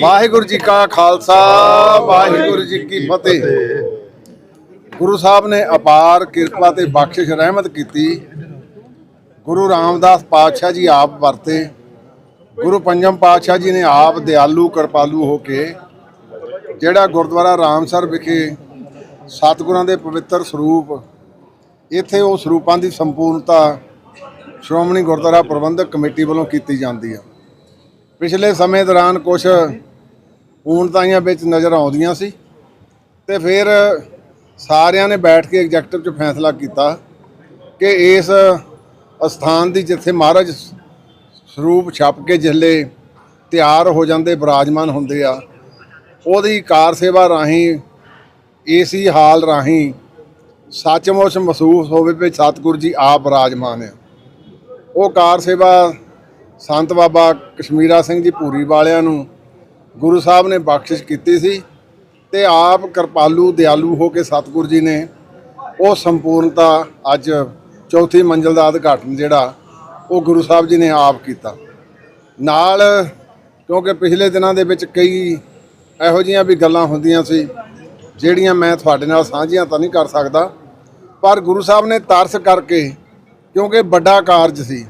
ਵਾਹਿਗੁਰੂ ਜੀ ਕਾ ਖਾਲਸਾ, ਵਾਹਿਗੁਰੂ ਜੀ ਕੀ ਫਤਿਹ। ਗੁਰੂ ਸਾਹਿਬ ਨੇ ਅਪਾਰ ਕਿਰਪਾ ਤੇ ਬਖਸ਼ਿਸ਼ ਰਹਿਮਤ ਕੀਤੀ। ਗੁਰੂ ਰਾਮਦਾਸ ਪਾਤਸ਼ਾਹ ਜੀ ਆਪ ਵਰਤੇ। ਗੁਰੂ ਪੰਜਮ ਪਾਤਸ਼ਾਹ ਜੀ ਨੇ ਆਪ ਦਿਆਲੂ, ਕਿਰਪਾਲੂ ਹੋ ਕੇ ਜਿਹੜਾ ਗੁਰਦੁਆਰਾ ਰਾਮਸਰ ਵਿਖੇ ਸਤਿਗੁਰਾਂ ਦੇ ਪਵਿੱਤਰ ਸਰੂਪ, ਇੱਥੇ ਉਹ ਸਰੂਪਾਂ ਦੀ ਸੰਪੂਰਨਤਾ ਸ਼੍ਰੋਮਣੀ ਗੁਰਦੁਆਰਾ ਪ੍ਰਬੰਧਕ ਕਮੇਟੀ ਵੱਲੋਂ ਕੀਤੀ ਜਾਂਦੀ ਹੈ ਪਿਛਲੇ ਸਮੇਂ ਦੌਰਾਨ ਕੁਝ ਊਣਤਾਈਆਂ ਵਿੱਚ ਨਜ਼ਰ ਆਉਂਦੀਆਂ ਸੀ ਤੇ ਫਿਰ ਸਾਰਿਆਂ ਨੇ ਬੈਠ ਕੇ ਐਗਜ਼ੈਕਟਿਵ 'ਚ ਫੈਸਲਾ ਕੀਤਾ ਕਿ ਇਸ ਅਸਥਾਨ ਦੀ ਜਿੱਥੇ ਮਹਾਰਾਜ ਸਰੂਪ ਛਪ ਕੇ ਜਿੱਲੇ ਤਿਆਰ ਹੋ ਜਾਂਦੇ, ਬਿਰਾਜਮਾਨ ਹੁੰਦੇ ਆ, ਉਹਦੀ ਕਾਰ ਸੇਵਾ ਰਾਹੀਂ, ਏਸੀ ਹਾਲ ਰਾਹੀਂ ਸੱਚਮੁੱਚ ਮਹਿਸੂਸ ਹੋਵੇ ਵੀ ਸਤਿਗੁਰੂ ਜੀ ਆਪ ਬਰਾਜਮਾਨ ਆ। ਉਹ ਕਾਰ ਸੇਵਾ ਸੰਤ ਬਾਬਾ ਕਸ਼ਮੀਰਾ ਸਿੰਘ ਜੀ ਪੂਰੀ ਵਾਲਿਆਂ ਨੂੰ ਗੁਰੂ ਸਾਹਿਬ ਨੇ ਬਖਸ਼ਿਸ਼ ਕੀਤੀ ਸੀ ਤੇ ਆਪ ਕਿਰਪਾਲੂ, ਦਿਆਲੂ ਹੋ ਕੇ ਸਤਿਗੁਰ ਜੀ ਨੇ ਉਹ ਸੰਪੂਰਨਤਾ ਅੱਜ ਚੌਥੀ ਮੰਜ਼ਲ ਦਾ ਉਦਘਾਟਨ ਜਿਹੜਾ ਉਹ ਗੁਰੂ ਸਾਹਿਬ ਜੀ ਨੇ ਆਪ ਕੀਤਾ। ਨਾਲ ਕਿਉਂਕਿ ਪਿਛਲੇ ਦਿਨਾਂ ਦੇ ਵਿੱਚ ਕਈ ਇਹੋ ਜਿਹੀਆਂ ਵੀ ਗੱਲਾਂ ਹੁੰਦੀਆਂ ਸੀ, ਜਿਹੜੀਆਂ ਮੈਂ ਤੁਹਾਡੇ ਨਾਲ ਸਾਂਝੀਆਂ ਤਾਂ ਨਹੀਂ ਕਰ ਸਕਦਾ, ਪਰ ਗੁਰੂ ਸਾਹਿਬ ਨੇ ਤਰਸ ਕਰਕੇ ਕਿਉਂਕਿ ਵੱਡਾ ਕਾਰਜ ਸੀ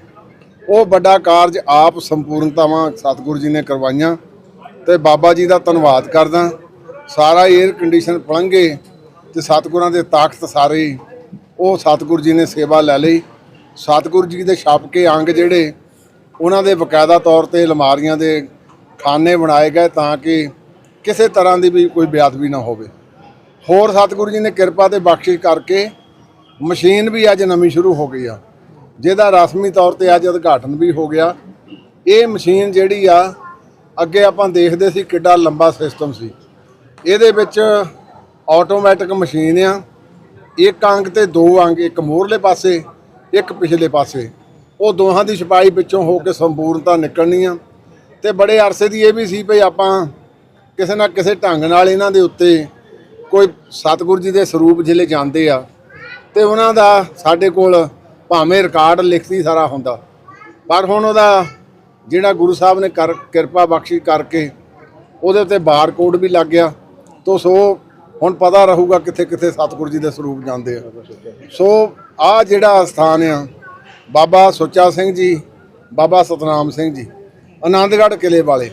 ਉਹ ਵੱਡਾ ਕਾਰਜ ਆਪ ਸੰਪੂਰਨਤਾਵਾਂ ਸਤਿਗੁਰੂ ਜੀ ਨੇ ਕਰਵਾਈਆਂ ਤੇ ਬਾਬਾ ਜੀ ਦਾ ਧੰਨਵਾਦ ਕਰਦਾ। ਸਾਰਾ 에ਅਰ ਕੰਡੀਸ਼ਨ ਪਲੰਗੇ ਤੇ ਸਤਿਗੁਰਾਂ ਦੇ ਤਾਕਤ ਸਾਰੇ ਉਹ ਸਤਿਗੁਰੂ ਜੀ ਨੇ ਸੇਵਾ ਲੈ ਲਈ। ਸਤਿਗੁਰੂ ਜੀ ਦੇ ਛਾਪ ਕੇ ਅੰਗ ਜਿਹੜੇ, ਉਹਨਾਂ ਦੇ ਬਕਾਇਦਾ ਤੌਰ ਤੇ ਅਲਮਾਰੀਆਂ ਦੇ ਖਾਨੇ ਬਣਾਏ ਗਏ ਤਾਂ ਕਿ ਕਿਸੇ ਤਰ੍ਹਾਂ ਦੀ ਵੀ ਕੋਈ ਬੇਅਦਬੀ ਨਾ ਹੋਵੇ। ਹੋਰ ਸਤਿਗੁਰੂ ਜੀ ਨੇ ਕਿਰਪਾ ਤੇ ਬਖਸ਼ਿਸ਼ ਕਰਕੇ ਮਸ਼ੀਨ ਵੀ ਅੱਜ ਨਵੀਂ ਸ਼ੁਰੂ ਹੋ ਗਈ ਆ। ਜਿਹਦਾ ਰਸਮੀ ਤੌਰ ਤੇ ਅੱਜ ਉਦਘਾਟਨ ਵੀ ਹੋ ਗਿਆ। ਇਹ ਮਸ਼ੀਨ ਜਿਹੜੀ ਆ, ਅੱਗੇ ਆਪਾਂ ਦੇਖਦੇ ਸੀ ਕਿੱਡਾ ਲੰਬਾ ਸਿਸਟਮ ਸੀ। ਇਹਦੇ ਵਿੱਚ ਆਟੋਮੈਟਿਕ ਮਸ਼ੀਨ ਆ। ਇੱਕ ਅੰਗ ਤੇ ਦੋ ਅੰਗ, ਇੱਕ ਮੋਹਰਲੇ ਪਾਸੇ, ਇੱਕ ਪਿਛਲੇ ਪਾਸੇ। ਉਹ ਦੋਹਾਂ ਦੀ ਛਪਾਈ ਵਿੱਚੋਂ ਹੋ ਕੇ ਸੰਪੂਰਨਤਾ ਨਿਕਲਣੀ ਆ। ਤੇ ਬੜੇ ਅਰਸੇ ਦੀ ਇਹ ਵੀ ਸੀ ਭਈ ਆਪਾਂ ਕਿਸੇ ਨਾ ਕਿਸੇ ਢੰਗ ਨਾਲ ਇਹਨਾਂ ਦੇ ਉੱਤੇ ਕੋਈ ਸਤਿਗੁਰੂ ਜੀ ਦੇ ਸਰੂਪ ਜ਼ਿਲ੍ਹੇ ਜਾਂਦੇ ਆ। ਤੇ ਉਹਨਾਂ ਦਾ ਸਾਡੇ ਕੋਲ ਭਾਵੇਂ ਰਿਕਾਰਡ ਲਿਖਤੀ ਸਾਰਾ ਹੁੰਦਾ। ਪਰ ਹੁਣ ਉਹਦਾ ਜਿਹੜਾ ਗੁਰੂ ਸਾਹਿਬ ਨੇ ਕਰ ਕਿਰਪਾ ਬਖਸ਼ੀ ਕਰਕੇ ਉਹਦੇ ਉੱਤੇ ਬਾਰਕੋਡ ਵੀ ਲੱਗ ਗਿਆ। ਤੋ ਸੋ ਹੁਣ ਪਤਾ ਰਹੂਗਾ ਕਿੱਥੇ ਕਿੱਥੇ ਸਤਿਗੁਰੂ ਜੀ ਦੇ ਸਰੂਪ ਜਾਂਦੇ ਆ। ਸੋ ਆ ਜਿਹੜਾ ਸਥਾਨ ਆ, ਬਾਬਾ ਸੁੱਚਾ ਸਿੰਘ ਜੀ, ਬਾਬਾ ਸਤਨਾਮ ਸਿੰਘ ਜੀ, ਆਨੰਦਗੜ੍ਹ ਕਿਲੇ ਵਾਲੇ।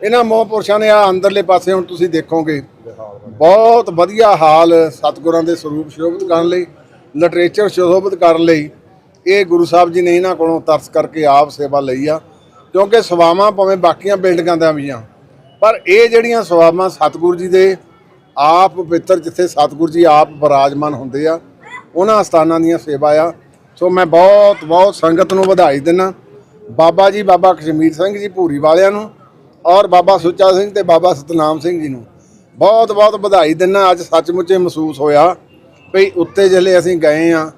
ਇਹਨਾਂ ਮਹਾਂਪੁਰਸ਼ਾਂ ਨੇ ਆ ਅੰਦਰਲੇ ਪਾਸੇ ਹੁਣ ਤੁਸੀਂ ਦੇਖੋਗੇ, ਬਹੁਤ ਵਧੀਆ ਹਾਲ ਸਤਿਗੁਰਾਂ ਦੇ ਸਰੂਪ ਸ਼ੋਭਿਤ ਕਰਨ ਲਈ ਲਿਟਰੇਚਰ ਸ਼ੋਭਿਤ ਕਰਨ ਲਈ ਇਹ ਗੁਰੂ ਸਾਹਿਬ ਜੀ ਨੇ ਇਹਨਾਂ ਕੋਲੋਂ ਤਰਸ ਕਰਕੇ ਆਪ ਸੇਵਾ ਲਈ ਆ, ਕਿਉਂਕਿ ਸਵਾਵਾਂ ਭਾਵੇਂ ਬਾਕੀਆਂ ਬਿਲਡਿੰਗਾਂ ਦਾ ਵੀ ਆ, ਪਰ ਇਹ ਜਿਹੜੀਆਂ ਸਵਾਵਾਂ ਸਤਿਗੁਰੂ ਜੀ ਦੇ ਆਪ ਪਵਿੱਤਰ ਜਿੱਥੇ ਸਤਿਗੁਰੂ ਜੀ ਆਪ ਬਿਰਾਜਮਾਨ ਹੁੰਦੇ ਆ, ਉਹਨਾਂ ਸਥਾਨਾਂ ਦੀਆਂ ਸੇਵਾ ਆ। ਸੋ ਮੈਂ ਬਹੁਤ ਬਹੁਤ ਸੰਗਤ ਨੂੰ ਵਧਾਈ ਦਿੰਦਾ ਬਾਬਾ ਜੀ, ਬਾਬਾ ਕਸ਼ਮੀਰ ਸਿੰਘ ਜੀ ਭੂਰੀ ਵਾਲਿਆਂ ਨੂੰ ਔਰ ਬਾਬਾ ਸੁੱਚਾ ਸਿੰਘ ਤੇ ਬਾਬਾ ਸਤਨਾਮ ਸਿੰਘ ਜੀ ਨੂੰ ਬਹੁਤ ਬਹੁਤ ਵਧਾਈ ਦਿੰਦਾ ਅੱਜ ਸੱਚਮੁੱਚ ਇਹ ਮਹਿਸੂਸ ਹੋਇਆ ਵੀ ਉੱਤੇ ਜਿਹੜੇ ਅਸੀਂ ਗਏ ਆ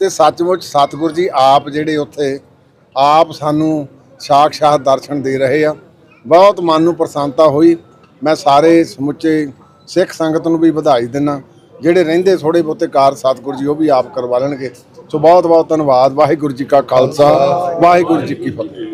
ਤੇ ਸੱਚਮੁੱਚ ਸਤਿਗੁਰੂ ਜੀ ਆਪ ਜਿਹੜੇ ਉੱਥੇ, ਆਪ ਸਾਨੂੰ ਸਾਖਸ਼ਾਤ ਦਰਸ਼ਨ ਦੇ ਰਹੇ ਆ। ਬਹੁਤ ਮਨ ਨੂੰ ਪ੍ਰਸੰਨਤਾ ਹੋਈ। ਮੈਂ ਸਾਰੇ ਸਮੁੱਚੇ ਸਿੱਖ ਸੰਗਤ ਨੂੰ ਵੀ ਵਧਾਈ ਦਿੰਦਾ ਜਿਹੜੇ ਰਹਿੰਦੇ ਥੋੜੇ ਬਹੁਤੇ ਕਾਰ ਸਤਿਗੁਰੂ ਜੀ, ਉਹ ਵੀ ਆਪ ਕਰਵਾ ਲੈਣਗੇ। ਸੋ ਬਹੁਤ ਬਹੁਤ ਧੰਨਵਾਦ। ਵਾਹਿਗੁਰੂ ਜੀ ਕਾ ਖਾਲਸਾ, ਵਾਹਿਗੁਰੂ ਜੀ ਕੀ ਫਤਿਹ।